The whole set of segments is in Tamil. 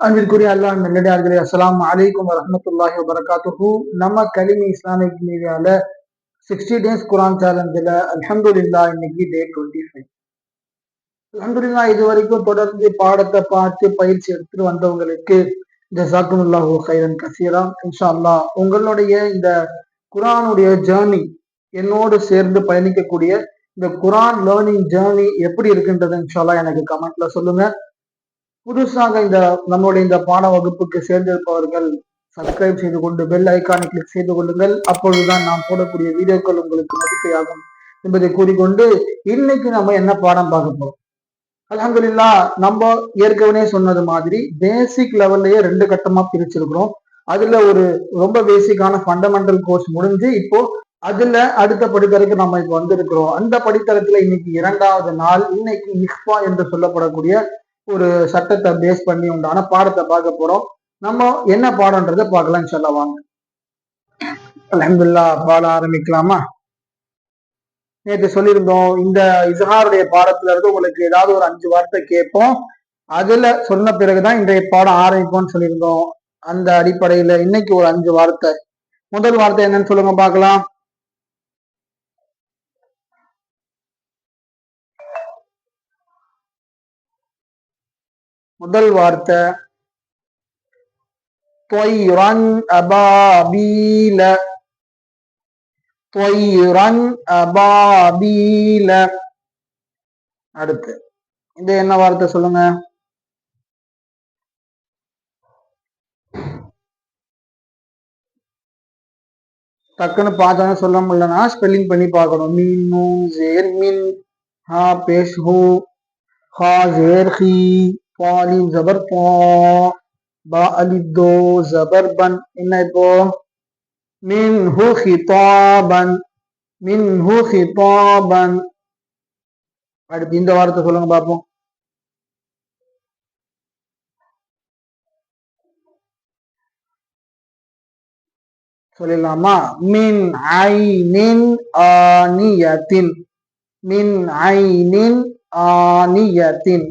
அன்பிற்குரிய அல்லாஹ் நல்லடியார்களே அஸ்லாம் அலைக்கும் வரமத்துல்லாஹி வரகாத்துஹு நம்ம கலிமி இஸ்லாமிக் மீடியால சிக்ஸ்டி டேஸ் குரான் சேலஞ்சில் அலமதுல்லா இன்னைக்கு டே டுவெண்ட்டி ஃபைவ் அலமதுல்லா இது வரைக்கும் தொடர்ந்து பாடத்தை பார்த்து பயிற்சி எடுத்துட்டு வந்தவங்களுக்கு ஜசாக்குமுல்லாஹு ஹைரன் கசீரா. இன்ஷா அல்லா உங்களுடைய இந்த குரானுடைய ஜேர்னி என்னோடு சேர்ந்து பயணிக்கக்கூடிய இந்த குரான் லேர்னிங் ஜேர்னி எப்படி இருக்குன்றது இன்ஷால்லா எனக்கு கமெண்ட்ல சொல்லுங்க. புதுசாக இந்த நம்மளுடைய இந்த பாட வகுப்புக்கு சேர்ந்திருப்பவர்கள் சப்ஸ்கிரைப் செய்து கொண்டு பெல் ஐக்கானை கிளிக் செய்து கொள்ளுங்கள். அப்பொழுதுதான் நாம் போடக்கூடிய வீடியோக்கள் உங்களுக்கு மதிப்பையாகும் என்பதை கூறிக்கொண்டு இன்னைக்கு நம்ம என்ன பாடம் பார்க்க போறோம்? அலமதுல்லா நம்ம ஏற்கனவே சொன்னது மாதிரி பேசிக் லெவல்லையே ரெண்டு கட்டமா பிரிச்சிருக்கிறோம். அதுல ஒரு ரொம்ப பேசிக்கான ஃபண்டமெண்டல் கோர்ஸ் முடிஞ்சு இப்போ அதுல அடுத்த படித்தரத்துக்கு நம்ம இப்ப வந்திருக்கிறோம். அந்த படித்தரத்துல இன்னைக்கு இரண்டாவது நாள் இன்னைக்கு இஹ்பா என்று சொல்லப்படக்கூடிய ஒரு சட்டத்தை பேஸ் பண்ணி உண்டான பாடத்தை பார்க்க போறோம். நம்ம என்ன பாடம்ன்றத பார்க்கலாம் சொல்ல வாங்க. அலமதுல்லா பாட ஆரம்பிக்கலாமா? நேற்று சொல்லியிருந்தோம் இந்த இசஹாருடைய பாடத்துல இருந்து உங்களுக்கு ஏதாவது ஒரு அஞ்சு வார்த்தை கேட்போம். அதுல சொன்ன பிறகுதான் இன்றைய பாடம் ஆரம்பிப்போம்னு சொல்லியிருந்தோம். அந்த அடிப்படையில இன்னைக்கு ஒரு அஞ்சு வார்த்தை. முதல் வார்த்தை என்னன்னு சொல்லுங்க பார்க்கலாம். முதல் வார்த்தை. தொய்ரன் அபாபீல. தொய்ரன் அபாபீல. அடுத்து இது என்ன வார்த்தை சொல்லுங்க? டக்குன்னு பார்த்தோன்னு சொல்ல முடியலன்னா ஸ்பெல்லிங் பண்ணி பார்க்கணும். மீன் நூ ஜேர் மின் ஹா பேஷ் ஹூ ஹா ஜேர் ஹீ. பாலின் ஜபர் போ பா அலி ஜபர் பன் என்ன இப்போ மின் ஹு ஹிதாபன் மின் ஹு ஹிதாபன் அடுத்து இந்த வார்த்தை சொல்லுங்க பார்ப்போம் சொல்லிடலாமா? மின் ஐ நின் ஆனியத்தின் மின் ஐ நின் ஆனியத்தின்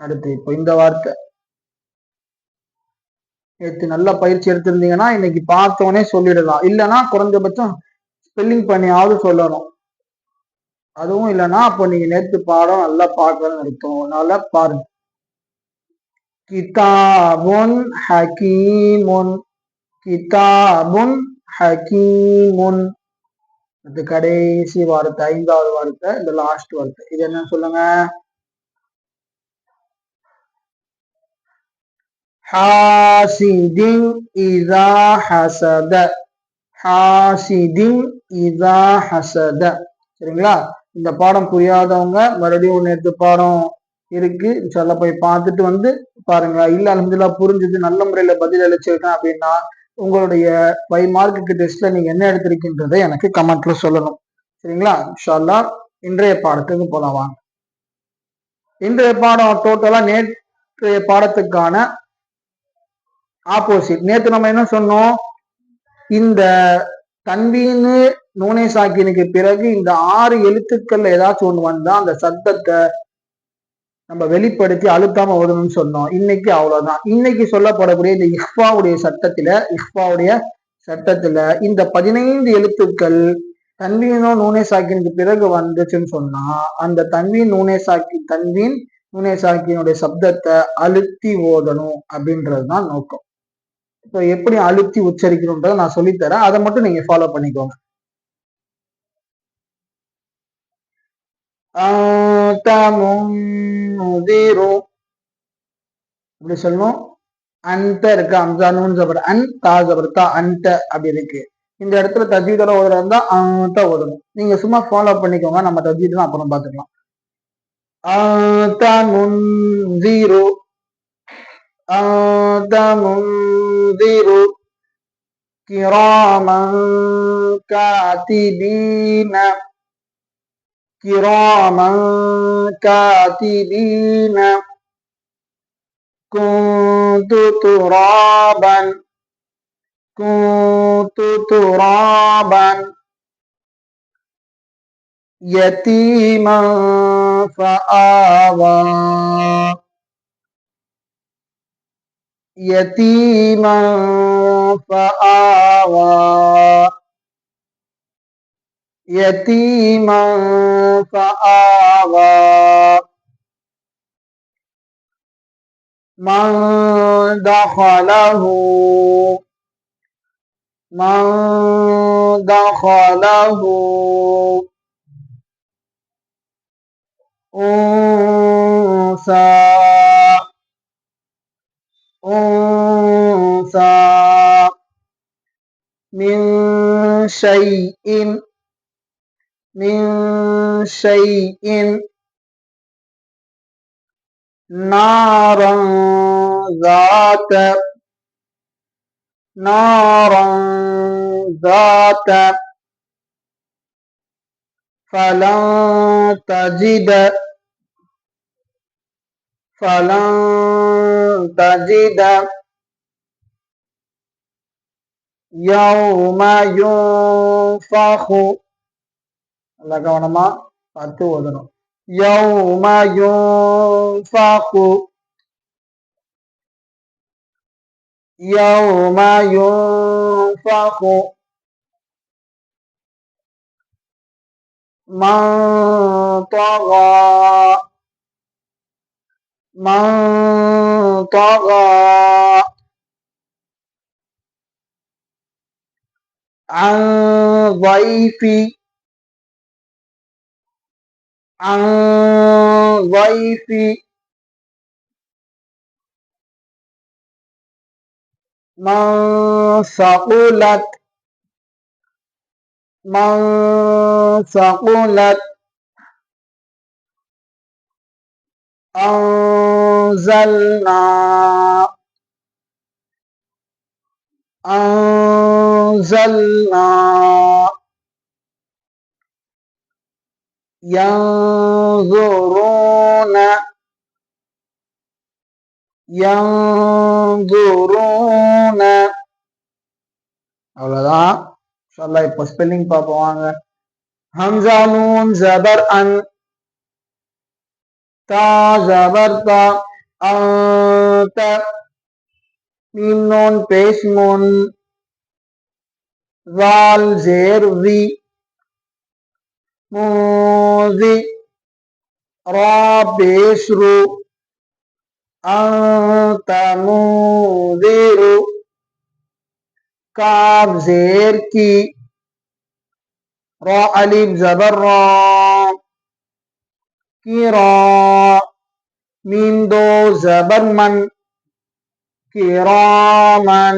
அடுத்து இப்போ இந்த வார்த்தை. நேற்று நல்ல பயிற்சி எடுத்திருந்தீங்கன்னா இன்னைக்கு பார்த்தோன்னே சொல்லிடலாம். இல்லைன்னா குறைஞ்சபட்சம் ஸ்பெல்லிங் பண்ணியாவது சொல்லணும். அதுவும் இல்லைன்னா அப்போ நீங்க நேற்று பாடம் நல்லா பார்க்கணும்னு அர்த்தம் நல்லா பாருங்க. கிதாபுன் ஹக்கீமுன் கிதாபுன் ஹக்கீமுன் அது கடைசி வார்த்தை ஐந்தாவது வார்த்தை இந்த லாஸ்ட் வார்த்தை. இது என்ன சொல்லுங்க. ஹாசிதின் இதா ஹசத ஹாசிதின் இதா ஹசத சரிங்களா? இந்த பாடம் புரியாதவங்க மறுபடியும் ஒன்று பாடம் இருக்கு. சொல்ல போய் பார்த்துட்டு வந்து பாருங்க இல்ல அலமதுல்லா புரிஞ்சது. நல்ல முறையில பதில் அளிச்சிருக்கேன் அப்படின்னா உங்களுடைய ஃபைவ் மார்க்குக்கு டெஸ்ட்ல நீங்க என்ன எடுத்திருக்கின்றதை எனக்கு கமெண்ட்ல சொல்லணும். சரிங்களா? இன்ஷால்லா இன்றைய பாடத்துக்கு போலாம். வாங்க இன்றைய பாடம் டோட்டலா நேற்றைய பாடத்துக்கான ஆப்போசிட் நேற்று நம்ம என்ன சொன்னோம்? இந்த தன்வீனு நூனை சாக்கினுக்கு பிறகு இந்த ஆறு எழுத்துக்கள்ல ஏதாச்சும் ஒண்ணு வந்தா அந்த சத்தத்தை நம்ம வெளிப்படுத்தி அழுத்தாம ஓதணும்னு சொன்னோம். இன்னைக்கு அவ்வளவுதான். இன்னைக்கு சொல்லப்படக்கூடிய இந்த இஹ்பாவுடைய சட்டத்துல இஹ்பாவுடைய சட்டத்துல இந்த பதினைந்து எழுத்துக்கள் தன்வீனோ நூனே சாக்கினுக்கு பிறகு வந்துச்சுன்னு சொன்னா அந்த தன்வீன் நூனே சாக்கி தன்வீன் நூனே சாக்கினுடைய சப்தத்தை அழுத்தி ஓதணும் அப்படின்றது தான் நோக்கம். இப்போ எப்படி அழுத்தி உச்சரிக்கணும்ன்றத நான் சொல்லித்தரேன். அதை மட்டும் நீங்க ஃபாலோ பண்ணிக்கோங்க. இப்படி சொல்லணும்? அந்த இருக்கு. அம்சா நூன் ஜபர் அன் தா ஜபர் தா அந்த அப்படி இருக்கு. இந்த இடத்துல தஜீதோட ஓதுறா இருந்தா அந்த ஓதணும். நீங்க சும்மா ஃபாலோ பண்ணிக்கோங்க. நம்ம தஜீதான் அப்புறம் பாத்துக்கலாம் ஜீரோ منذر كراما كاتبين كراما كاتبين كنت ترابا كنت ترابا يتيما فآوى يتيما فآوى يتيما فآوى من دخله من دخله أنثى أنثى من شيء من شيء نارا ذات نارا ذات. فلن تجد فلن تجد يوم ينفخ நல்லா கவனமா பார்த்து ஓதணும் يوم ينفخ يوم ينفخ من طغى من طغى عن ضيف عن ضيف من ثقلت من ثقلت أنزلنا أنزلنا ينظرون ينظرون அவ்வளவுதான் சொல்லா இப்போ ஸ்பெல்லிங் பார்ப்போம் வாங்க ஹம்சா நூன் ஜபர் அன் தா ஜபர் தா أنت ميم نون بيش مون ظال زير ذي موذي را بيش رو أنت مذير كاف زير كي را أليب Mindo man kiraman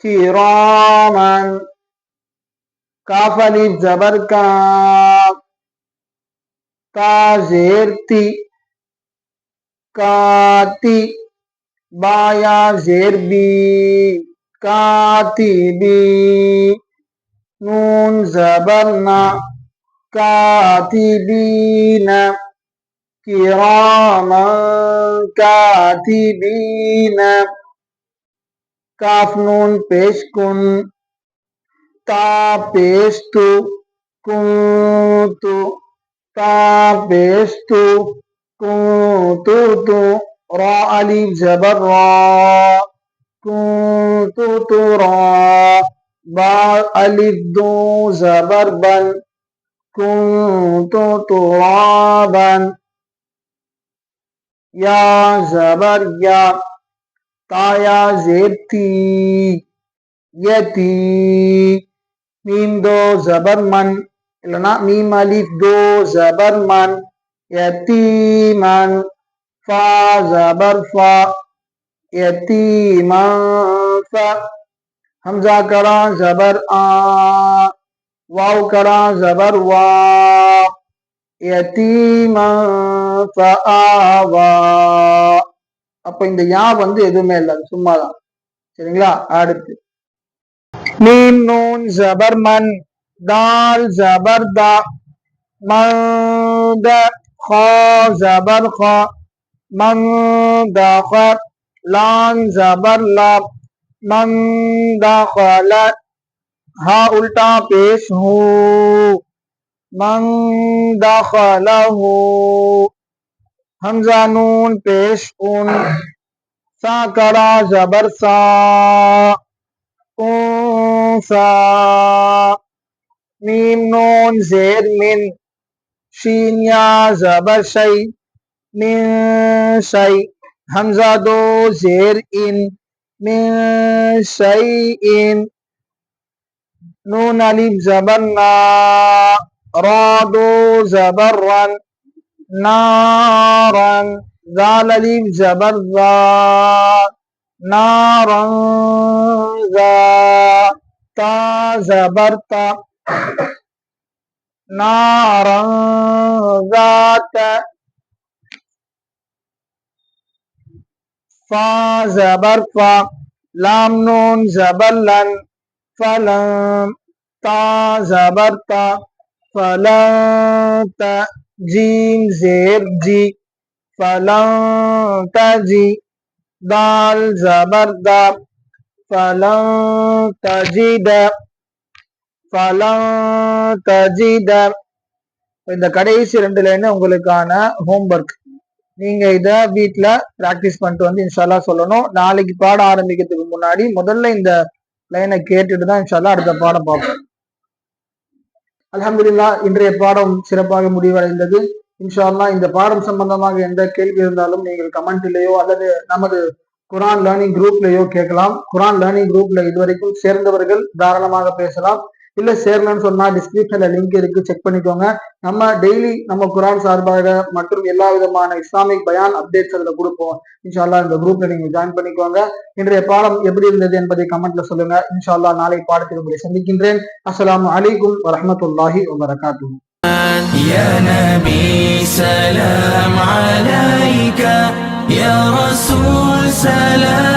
kiraman. Kafali zabar ka kazerti kati baya zerbi katibi. Nun zabarna na كراما كاتبين কাফ নুন পেশ কুন তা পেশ তু কুতু তা পেশ তু কুতু তু র আলিফ জবর র কুতু তু র বা আলিফ দু জবর বন কুতু তু র বন या जबर या ताया जेब थी यती। मीम दो जबर मन इलना मीम अलीफ दो जबर मन। यतीमन फा जबर फा यतीमन फा। हमजा करा जबर आ, वाव करा जबर वा। யதீமா அப்ப இந்த யா வந்து எதுவுமே இல்லை அது சும்மாதான். சரிங்களா? அடுத்து. மீம் நூன் ஜபர்மன் தால் ஜபர்தா மந்த ஹா ஜபர் ஹா. மந்த லான் ஜபர் லா. மந்த ஹா உல்டா பேசும் من دخله همزة نون پیش اون ساکرا جبر سا انسا میم نون زیر من شین یا زبر شی من شی همزة دو زیر این من شی این نون علیم زبر نا دو زبرا نارا ذال ألف زبر ذا نارا ذا تا زبرتا نارا ذات فا زبر فا لام نون زبر لن فلن تا زبر تا فلن تا جيم زير جي فلن تجي دال زبر دا فلن تجد فلن تجد இந்த கடைசி ரெண்டு லைன் உங்களுக்கான ஹோம்ஒர்க் நீங்க இத வீட்ல பிராக்டிஸ் பண்ணிட்டு வந்து இன்ஷால்லா சொல்லணும் நாளைக்கு பாடம் ஆரம்பிக்கிறதுக்கு முன்னாடி முதல்ல இந்த லைனை கேட்டுட்டு தான் இன்ஷால்லா அடுத்த பாடம் பார்ப்போம் அலமதுல்லா இன்றைய பாடம் சிறப்பாக முடிவடைந்தது. இன்ஷால்லா இந்த பாடம் சம்பந்தமாக எந்த கேள்வி இருந்தாலும் நீங்கள் கமெண்ட்லயோ அல்லது நமது குரான் லேர்னிங் குரூப்லயோ கேட்கலாம். குரான் லேர்னிங் குரூப்ல இதுவரைக்கும் சேர்ந்தவர்கள் தாராளமாக பேசலாம். இல்ல சேரலன்னு சொன்னா டிஸ்கிரிப்ஷன்ல லிங்க் இருக்கு செக் பண்ணிக்கோங்க நம்ம டெய்லி நம்ம குரான் சார்பாக மற்றும் எல்லா விதமான இஸ்லாமிக் பயான் அப்டேட்ஸ் அதுல கொடுப்போம் இன்ஷால்லா இந்த குரூப்ல நீங்க ஜாயின் பண்ணிக்கோங்க இன்றைய பாடம் எப்படி இருந்தது என்பதை கமெண்ட்ல சொல்லுங்க இன்ஷால்லா நாளை பாடத்தில் உங்களை சந்திக்கின்றேன் அஸ்ஸலாமு அலைக்கும் வரஹ்மத்துல்லாஹி வபரகாத்துஹு يا نبي سلام عليك يا رسول سلام